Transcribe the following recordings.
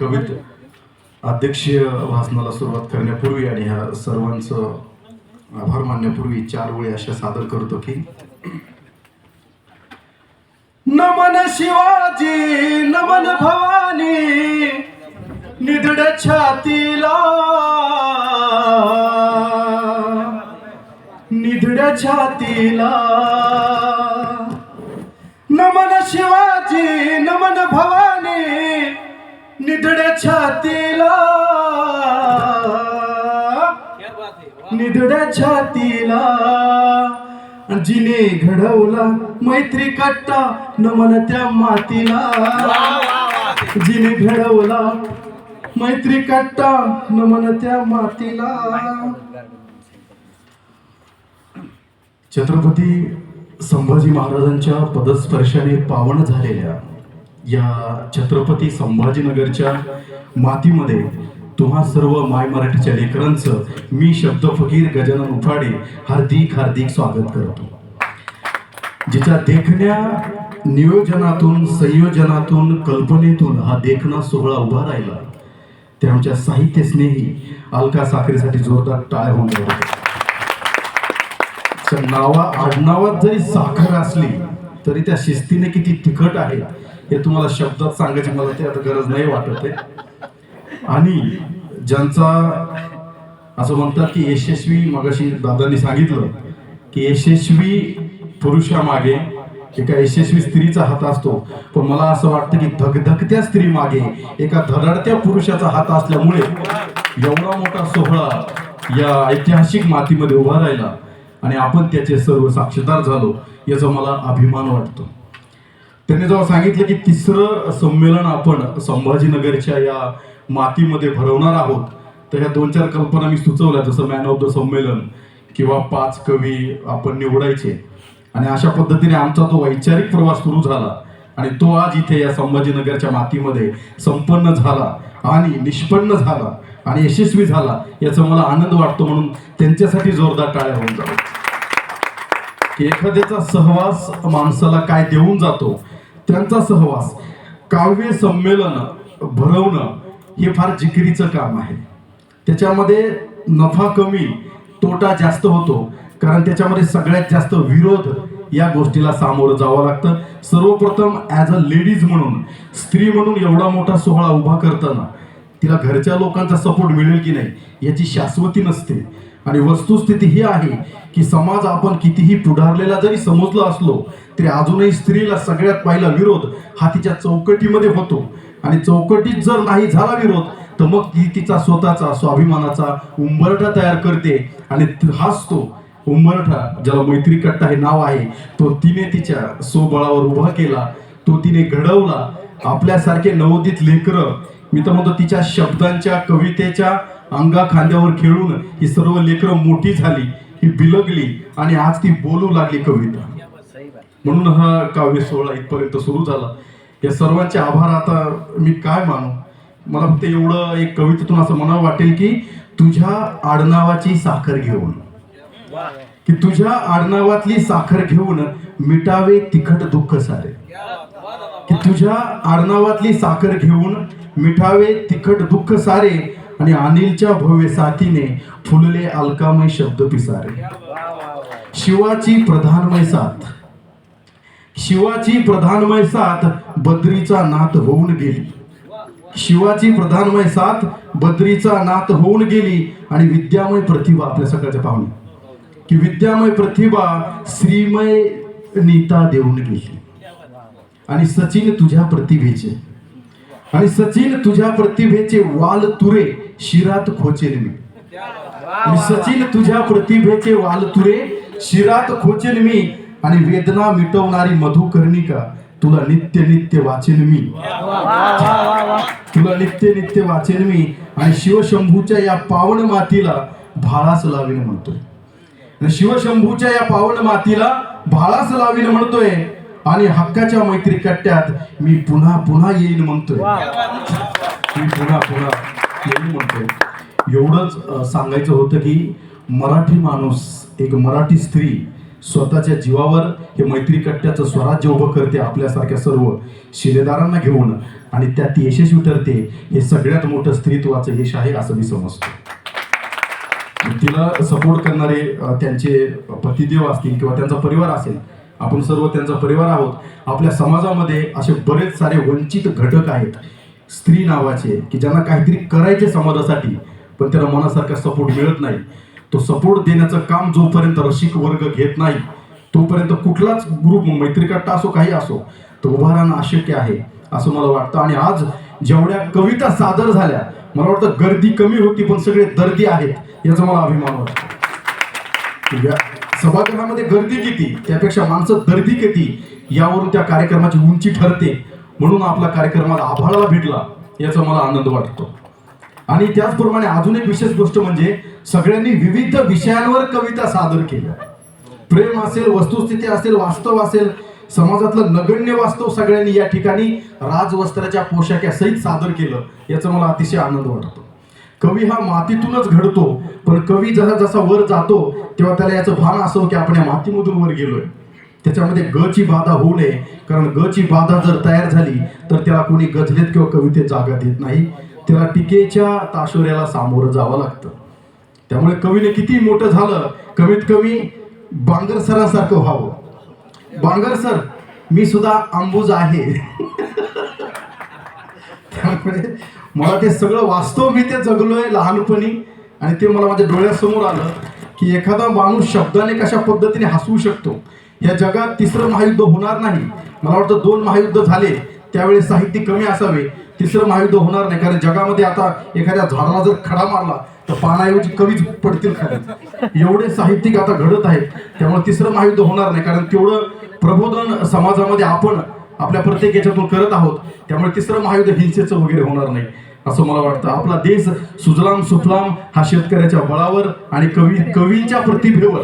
कवित अध्यक्षीय भाषणाला सुरुवात करण्यापूर्वी आणि ह्या सर्वांचं आभार मानण्यापूर्वी चार वेळी अशा सादर करतो की नमन शिवाजी नमन भवानी निधड छातीला. निधड छातीला. नमन शिवाजी नमन भवानी निधड्या छातीला. निधड्या छातीला. जिने घडवला मैत्री कट्टा नमन त्या मातीला. जिने घडवला मैत्री कट्टा नमन त्या मातीला. छत्रपती संभाजी महाराजांच्या पदस्पर्शाने पावन झालेल्या या छत्रपती संभाजीनगरच्या मातीमध्ये तुम्हा सर्व माय मराठीच्या लेकरांचं मी शब्द फकीर गजानन उफाडे हार्दिक हार्दिक स्वागत करतो. जिच्या देखण्या नियोजनातून संयोजनातून कल्पनेतून हा देखणा सोहळा उभा राहिला ते आमच्या साहित्य स्नेही अलका साखरेसाठी जोरदार टाळ होऊन तर नावा आडनावात जरी साखर असली तरी त्या शिस्तीने किती तिखट आहे हे तुम्हाला शब्दात सांगायची मला ते आता गरज नाही वाटत आहे. आणि ज्यांचा असं म्हणतात की यशस्वी मगाशी दादांनी सांगितलं की यशस्वी पुरुषामागे एका यशस्वी स्त्रीचा हात असतो. पण मला असं वाटतं की धगधगत्या स्त्री मागे एका धडडत्या पुरुषाचा हात असल्यामुळे एवढा मोठा सोहळा या ऐतिहासिक मातीमध्ये उभा राहिला. आणि आपण त्याचे सर्व साक्षीदार झालो याचा मला अभिमान वाटतो. त्यांनी जेव्हा सांगितलं की तिसरं संमेलन आपण संभाजीनगरच्या या मातीमध्ये भरवणार आहोत तर ह्या दोन चार कल्पना मी सुचवल्या जसं मॅन ऑफ द संमेलन किंवा पाच कवी आपण निवडायचे. आणि अशा पद्धतीने आमचा तो वैचारिक प्रवास सुरू झाला आणि तो आज इथे या संभाजीनगरच्या मातीमध्ये संपन्न झाला आणि निष्पन्न झाला आणि यशस्वी झाला याचा मला आनंद वाटतो म्हणून त्यांच्यासाठी जोरदार टाळ्या होऊन जातो एखाद्याचा सहवास माणसाला काय देऊन जातो? त्यांचा सहवास काव्य संमेलन भरवणं हे फार जिकिरीचं काम आहे. त्याच्यामध्ये नफा कमी तोटा जास्त होतो. कारण त्याच्यामध्ये सगळ्यात जास्त विरोध या गोष्टीला सामोरं जावं लागतं. सर्वप्रथम ॲज अ लेडीज म्हणून स्त्री म्हणून एवढा मोठा सोहळा उभा करताना तिला घरच्या लोकांचा सपोर्ट मिळेल की नाही याची शाश्वती नसते. आणि वस्तुस्थिती ही आहे की समाज आपण कितीही पुढारलेला जरी समजला असलो तरी अजूनही स्त्रीला सगळ्यात पहिला विरोध हा तिच्या चौकटीमध्ये होतो. आणि चौकटीत जर नाही झाला विरोध तर मग ती तिचा स्वतःचा स्वाभिमानाचा उंबरठा तयार करते आणि हाच तो उंबरठा ज्याला मैत्री कट्टा हे नाव आहे तो तिने तिच्या स्वबळावर उभा केला तो तिने घडवला. आपल्यासारखे नवोदित लेकरं मी तर म्हणतो तिच्या शब्दांच्या कवितेच्या अंगा खांद्यावर खेळून ही सर्व लेकरं मोठी झाली ही बिलगली आणि आज ती बोलू लागली कविता. म्हणून हा काव्य सोहळा इथपर्यंत सुरू झाला. या सर्वांचे आभार आता मी काय मानू? मला फक्त एवढं एक कवितेतून असं म्हणावं वाटेल की तुझ्या आडनावाची साखर घेऊन. की तुझ्या आडनावातली साखर घेऊन मिटावे तिखट दुःख सारे. की तुझ्या आडनावातली साखर घेऊन मिठावे तिखट दुःख सारे आणि अनिलच्या भव्य साथीने फुलले अलकामय शब्द पिसारे. शिवाची प्रधानमय साथ. शिवाची प्रधानमय साथ बद्रीचा नाथ होऊन गेली. शिवाची प्रधानमय साथ बद्रीचा नाथ होऊन गेली आणि विद्यामय प्रतिभा आपल्या सगळ्याच्या पाहुणे की विद्यामय प्रतिभा श्रीमय नीता देऊन गेली. आणि सचिन तुझ्या प्रतिभेचे. आणि सचिन तुझ्या प्रतिभेचे वाल तुरे शिरात खोचेल मी. सचिन तुझ्या प्रतिभेचे वाल तुरे शिरात खोचेल मी. आणि वेदना मिटवणारी मधुकर्णिका तुला नित्य नित्य वाचेन मी. तुला नित्य नित्य वाचेन मी. आणि शिवशंभूच्या या पावन मातीला भाळास लावीन म्हणतोय. शिवशंभूच्या या पावन मातीला भाळास लावीन म्हणतोय. आणि हक्काच्या मैत्री कट्ट्यात मी पुन्हा पुन्हा येईन म्हणतोय. मी पुन्हा पुन्हा येईन म्हणतोय. एवढंच सांगायचं होतं की मराठी माणूस एक मराठी स्त्री स्वतःच्या जीवावर हे मैत्री कट्ट्याचं स्वराज्य उभं करते आपल्यासारख्या सर्व शिलेदारांना घेऊन. आणि त्यात यशस्वी ठरते हे सगळ्यात मोठं स्त्रीत्वाचं यश आहे असं मी समजतो. तिला सपोर्ट करणारे त्यांचे पतिदेव असतील किंवा त्यांचा परिवार असेल आपण सर्व त्यांचा परिवार आहोत. आपल्या समाजामध्ये असे बरेच सारे वंचित घटक आहेत. स्त्री नावाचे की ज्यांना काहीतरी करायचे समाजासाठी पण त्याला मनासारखा सपोर्ट मिळत नाही. तो सपोर्ट देण्याचं काम जोपर्यंत रसिक वर्ग घेत नाही तोपर्यंत कुठलाच ग्रुप मैत्रिकट्टा असो काही असो तो उभा राहणं अशक्य आहे असं मला वाटतं. आणि आज जेवढ्या कविता सादर झाल्या मला वाटतं गर्दी कमी होती पण सगळे दर्दी आहेत याचा मला अभिमान वाटतो. सभागृहामध्ये गर्दी किती? त्यापेक्षा माणसं दर्दी किती? यावरून त्या कार्यक्रमाची उंची ठरते. म्हणून आपला कार्यक्रमाला आभाळाला भेटला याचा मला आनंद वाटतो. आणि त्याचप्रमाणे अजून एक विशेष गोष्ट म्हणजे सगळ्यांनी विविध विषयांवर कविता सादर केल्या. प्रेम असेल वस्तुस्थिती असेल वास्तव असेल समाजातलं नगण्य वास्तव सगळ्यांनी या ठिकाणी राजवस्त्राच्या पोशाख्यासहित सादर केलं याचा मला अतिशय आनंद वाटतो. कवी हा मातीतूनच घडतो पण कवी जसा जसा वर जातो तेव्हा त्याला याचं भान असो की आपण या मातीमधून वर गेलोय. त्याच्यामध्ये ग ची बाधा होऊ नये कारण ग ची बाधा जर तयार झाली तर त्याला कोणी गझलेत किंवा कवितेत जागा देत नाही. त्याला टीकेच्या ताशोऱ्याला सामोरं जावं लागतं. त्यामुळे कवीने किती मोठं झालं कमीत कमी बांगर सरांसारखं व्हावं. बांगर सर मी सुद्धा आंबूज आहे. त्यामुळे मला ते सगळं वास्तव मी ते जगलोय लहानपणी. आणि ते मला माझ्या डोळ्यासमोर आलं की एखादा माणूस शब्दाने कशा पद्धतीने हसवू शकतो? या जगात तिसरं महायुद्ध होणार नाही. मला वाटतं दोन महायुद्ध झाले त्यावेळी साहित्य कमी असावे. तिसरं महायुद्ध होणार नाही. कारण जगामध्ये आता एखाद्या झाडाला जर खडा मारला तर पानाऐवजी कवीच पडतील खाली एवढे साहित्यिक आता घडत आहेत. त्यामुळे तिसरं महायुद्ध होणार नाही. कारण तेवढं प्रबोधन समाजामध्ये आपण आपल्या प्रत्येक याच्यातून करत आहोत. त्यामुळे तिसरं महायुद्ध हिंसेचं वगैरे होणार नाही. असं मला वाटतं. आपला देश सुजलाम सुफलाम हा शेतकऱ्याच्या बळावर आणि कवी कवींच्या प्रतिभेवर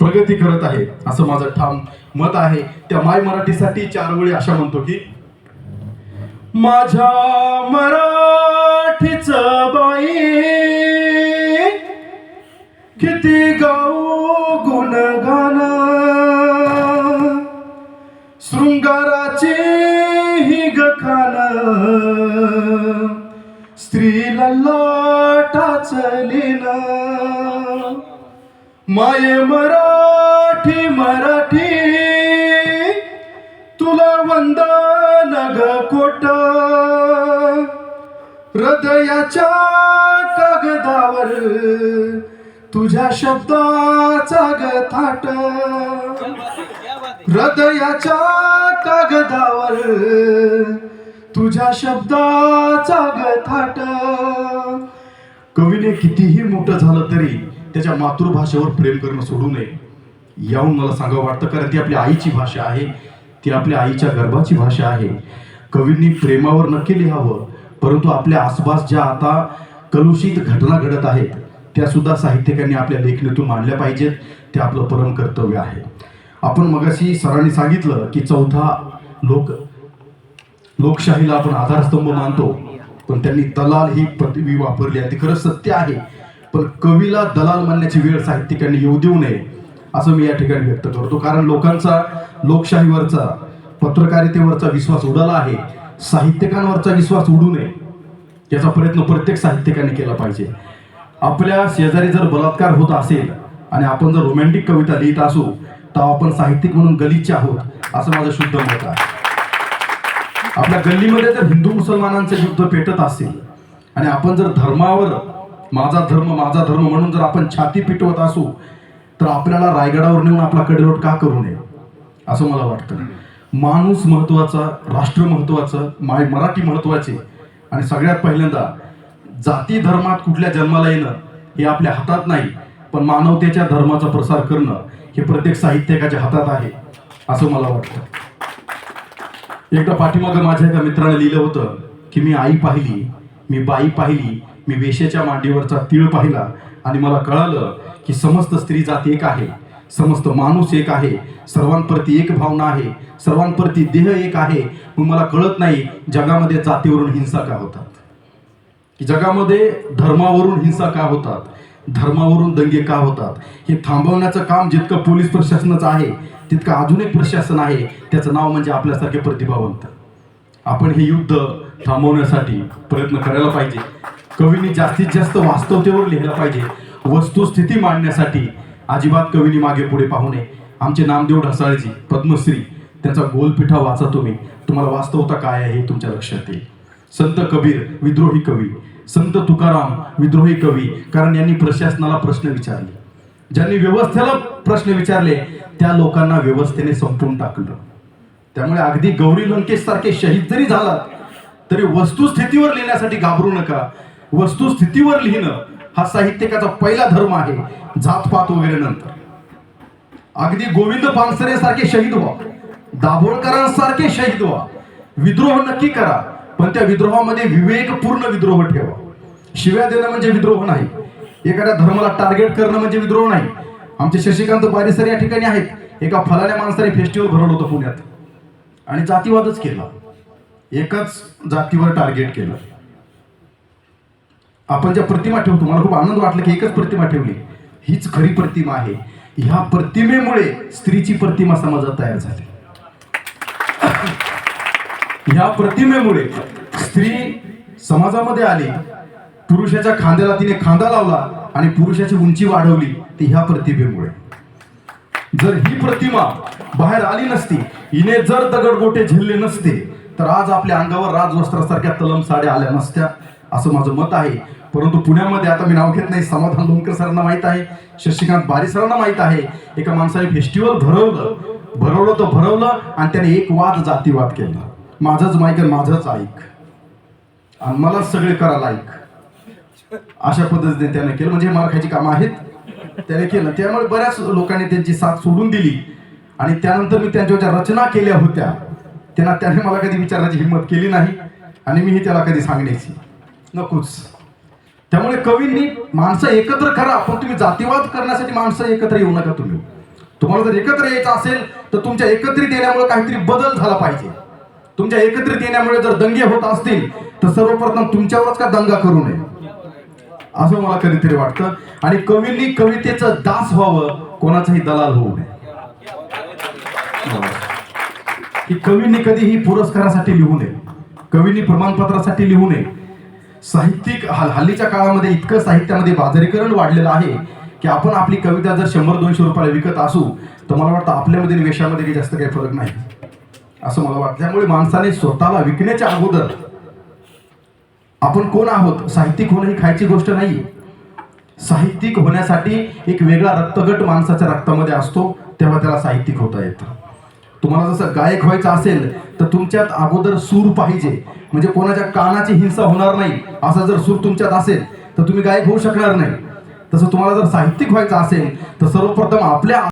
प्रगती करत आहे असं माझं ठाम मत आहे. त्या माय मराठीसाठी चार वेळी अशा म्हणतो की माझ्या मराठीच बाई किती गाऊ स्त्रीला लाटाचलीन माये मराठी मराठी तुला वंदन ग कोट. हृदयाच्या कागदावर तुझ्या शब्दाचा ग थाट. हृदयाच्या कागदावर तुझ्या शब्दाचा गथाट कवीने कितीही मोठं झालं तरी त्याच्या मातृभाषेवर प्रेम करणं सोडू नये. याहून मला सांगावं वाटतं कारण ती आपल्या आईची भाषा आहे. ती आपल्या आईच्या गर्भाची भाषा आहे. कवींनी प्रेमावर नक्की लिहावं परंतु आपल्या आसपास ज्या आता कलुषित घटना घडत आहेत त्या सुद्धा साहित्यिकांनी आपल्या लेखणीतून मांडल्या पाहिजेत. ते आपलं परम कर्तव्य आहे. आपण मगाशी सरांनी सांगितलं की चौथा लोक लोकशाहीला आपण आधारस्तंभ मानतो पण त्यांनी दलाल ही प्रतिवी वापरली आहे ती खरं सत्य आहे. पण कवीला दलाल मानण्याची वेळ साहित्यिकांनी येऊ देऊ नये असं मी या ठिकाणी व्यक्त करतो. कारण लोकांचा लोकशाहीवरचा पत्रकारितेवरचा विश्वास उडाला आहे. साहित्यिकांवरचा विश्वास उडू नये याचा प्रयत्न प्रत्येक साहित्यिकाने केला पाहिजे. आपल्या शेजारी जर बलात्कार होत असेल आणि आपण जर रोमॅन्टिक कविता लिहित असू तर आपण साहित्यिक म्हणून गलिच्छ आहोत असं माझं शुद्ध मत आहे. आपल्या गल्लीमध्ये जर हिंदू मुसलमानांचे युद्ध पेटत असेल आणि आपण जर धर्मावर माझा धर्म माझा धर्म म्हणून जर आपण छाती पिटवत असू तर आपल्याला रायगडावर नेऊन आपला कडेलोट का करू नये? असं मला वाटतं. माणूस महत्त्वाचा राष्ट्र महत्वाचं माय मराठी महत्त्वाचे. आणि सगळ्यात पहिल्यांदा जाती धर्मात कुठल्या जन्माला येणं हे आपल्या हातात नाही पण मानवतेच्या धर्माचा प्रसार करणं हे प्रत्येक साहित्यिकाच्या हातात आहे असं मला वाटतं. एकदा पाठीमागं माझ्या एका मित्राने लिहिलं होतं की मी आई पाहिली मी बाई पाहिली मी वेशेच्या मांडीवरचा तीळ पाहिला आणि मला कळालं की समस्त स्त्री जात एक आहे समस्त माणूस एक आहे सर्वांप्रती एक भावना आहे सर्वांप्रती देह एक आहे. मग मला कळत नाही जगामध्ये जातीवरून हिंसा का होतात? की जगामध्ये धर्मावरून हिंसा का होतात? धर्मावरून दंगे का होतात? हे थांबवण्याचं काम जितकं पोलीस प्रशासनाचं आहे तितकं आधुनिक प्रशासन आहे त्याचं नाव म्हणजे आपल्यासारखे प्रतिभावंत. आपण हे युद्ध थांबवण्यासाठी प्रयत्न करायला पाहिजे. कवींनी जास्तीत जास्त वास्तवतेवर लिहायला पाहिजे. वस्तुस्थिती मांडण्यासाठी अजिबात कवींनी मागे पुढे पाहू नये. आमचे नामदेव ढसाळजी पद्मश्री त्यांचा गोलपिठा वाचा तुम्ही. तुम्हाला वास्तवता काय आहे हे तुमच्या लक्षात येईल. संत कबीर विद्रोही कवी. संत तुकाराम विद्रोही कवी. कारण यांनी प्रशासनाला प्रश्न विचारले. ज्यांनी व्यवस्थेला प्रश्न विचारले त्या लोकांना व्यवस्थेने संपवून टाकलं. त्यामुळे अगदी गौरी लंकेश सारखे शहीद जरी झालात तरी वस्तुस्थितीवर लिहिण्यासाठी घाबरू नका. वस्तुस्थितीवर लिहिणं हा साहित्यिकाचा पहिला धर्म आहे जातपात वगैरे नंतर. अगदी गोविंद पानसरे सारखे शहीद व्हा. दाभोळकरांसारखे शहीद व्हा. विद्रोह नक्की करा. पण त्या विद्रोहामध्ये विवेकपूर्ण विद्रोह ठेवा. शिव्या देणं म्हणजे विद्रोह नाही. एखाद्या धर्माला टार्गेट करणं म्हणजे विद्रोह नाही. आमचे शशिकांत पारिसर या ठिकाणी आहेत. एका फलाण्या माणसाने फेस्टिवल भरवलं होतं पुण्यात. आणि जातीवादच केला. एकाच जातीवर टार्गेट केलं. आपण ज्या प्रतिमा ठेवतो मला खूप आनंद वाटला की एकच प्रतिमा ठेवली. हीच खरी प्रतिमा आहे. ह्या प्रतिमेमुळे स्त्रीची प्रतिमा समाजात तयार झाली. ह्या प्रतिमेमुळे स्त्री समाजामध्ये आली पुरुषाच्या खांद्याला तिने खांदा लावला आणि पुरुषाची उंची वाढवली ती ह्या प्रतिमेमुळे. जर ही प्रतिमा बाहेर आली नसती हिने जर दगडगोटे झेलले नसते तर आज आपल्या अंगावर राजवस्त्रासारख्या तलम साड्या आल्या नसत्या असं माझं मत आहे. परंतु पुण्यामध्ये आता मी नाव घेत नाही समाधान लोणकर सरांना माहीत आहे शशिकांत बारी सरांना माहीत आहे. एका माणसाने फेस्टिवल भरवलं भरवलं तर भरवलं आणि त्याने एक वाद जातीवाद केला. माझंच माईक आणि माझंच ऐक. आणि मलाच सगळे करा लाईक अशा पद्धतीने त्याने केलं. म्हणजे हे मार खायची कामं आहेत. त्याने केलं. त्यामुळे बऱ्याच लोकांनी त्यांची साथ सोडून दिली. आणि त्यानंतर मी त्यांच्या ज्या रचना केल्या होत्या त्यांना त्याने मला कधी विचारण्याची हिंमत केली नाही. आणि मीही त्याला कधी सांगण्याची नकोच. त्यामुळे कवींनी माणसं एकत्र करा पण तुम्ही जातीवाद करण्यासाठी माणसं एकत्र येऊ नका तुम्ही. तुम्हाला जर एकत्र यायचं असेल तर तुमच्या एकत्रित येण्यामुळे काहीतरी बदल झाला पाहिजे. तुमच्या एकत्रित येण्यामुळे जर दंगे होत असतील तर सर्वप्रथम तुमच्यावरच का दंगा करू नये? असं मला कधीतरी वाटतं. आणि कवींनी कवितेचं दास व्हावं कोणाचाही दलाल होऊ नये. की कवींनी कधीही पुरस्कारासाठी लिहू नये. कवींनी प्रमाणपत्रासाठी लिहू नये. साहित्यिक हल हल्लीच्या काळामध्ये इतकं साहित्यामध्ये बाजारीकरण वाढलेलं आहे की आपण आपली कविता जर शंभर दोनशे रुपयाला विकत असू तर मला वाटतं आपल्यामध्ये वेशामध्ये काही जास्त काही फरक नाही. असं मला वाटतं त्यामुळे माणसाने स्वतःला विकण्याच्या अगोदर आपण कोण आहोत? साहित्यिक होणं ही खायची गोष्ट नाही साहित्यिक होण्यासाठी एक वेगळा रक्तगट माणसाच्या रक्तामध्ये असतो तेव्हा त्याला साहित्यिक होता येतं. तुम्हाला जसं गायक व्हायचं असेल तर तुमच्यात अगोदर सूर पाहिजे. म्हणजे कोणाच्या कानाची हिंसा होणार नाही. असा जर सूर तुमच्यात असेल तर तुम्ही गायक होऊ शकणार नाही. तसं तुम्हाला जर साहित्यिक व्हायचं असेल तर सर्वप्रथम आपल्या